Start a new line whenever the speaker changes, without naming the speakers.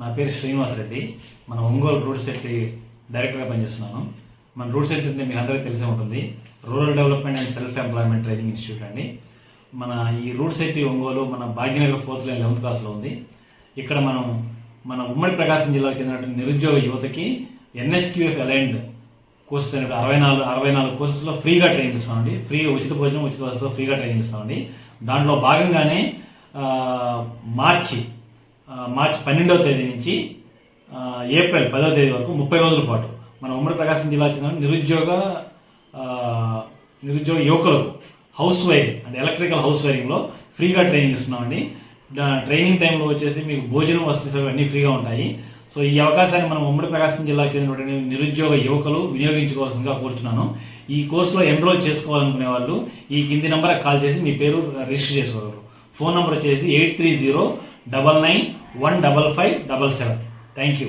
నా పేరు శ్రీనివాస్ రెడ్డి. మన ఒంగోలు రూట్ సెట్ డైరెక్టర్గా పనిచేస్తున్నాను. మన రూట్ సెట్ అంటే మీకు అందరికీ తెలిసే ఉంటుంది. Rural development and self employment training institute అండి. మన ఈ రూట్ సెట్ ఒంగోలు మన భాగ్యనగర్ ఫోర్త్ లైన్ లెవెన్త్ క్లాస్లో ఉంది. ఇక్కడ మనం మన ఉమ్మడి ప్రకాశం జిల్లాకు చెందినటువంటి నిరుద్యోగ యువతకి ఎన్ఎస్క్యూఎఫ్ అలైన్డ్ కోర్సెస్ అనేవి అరవై నాలుగు అరవై నాలుగు కోర్సులో ఫ్రీగా ట్రైనింగ్ ఇస్తామండి ఫ్రీగా ఉచిత భోజనం ఉచిత వసతితో ఫ్రీగా ట్రైనింగ్ ఇస్తామండి దాంట్లో భాగంగానే మార్చి మార్చి పన్నెండవ తేదీ నుంచి ఏప్రిల్ పదవ తేదీ వరకు ముప్పై రోజుల పాటు మన ఉమ్మడి ప్రకాశం జిల్లా చెందిన నిరుద్యోగ నిరుద్యోగ యువకులకు హౌస్ వైరింగ్ అంటే ఎలక్ట్రికల్ హౌస్ వైరింగ్లో ఫ్రీగా ట్రైనింగ్ ఇస్తున్నామండి. ట్రైనింగ్ టైంలో వచ్చేసి మీకు భోజనం వసతి సేవలు అన్నీ ఫ్రీగా ఉంటాయి. సో ఈ అవకాశాన్ని మనం ఉమ్మడి ప్రకాశం జిల్లాకు చెందినటువంటి నిరుద్యోగ యువకులు వినియోగించుకోవాల్సిందిగా కోరుచున్నాను. ఈ కోర్సులో ఎన్రోల్ చేసుకోవాలనుకునే వాళ్ళు ఈ కింది నెంబర్ కాల్ చేసి మీ పేరు రిజిస్టర్ చేసుకోగలరు. ఫోన్ నెంబర్ వచ్చేసి eight three zero double nine one double five double seven. Thank you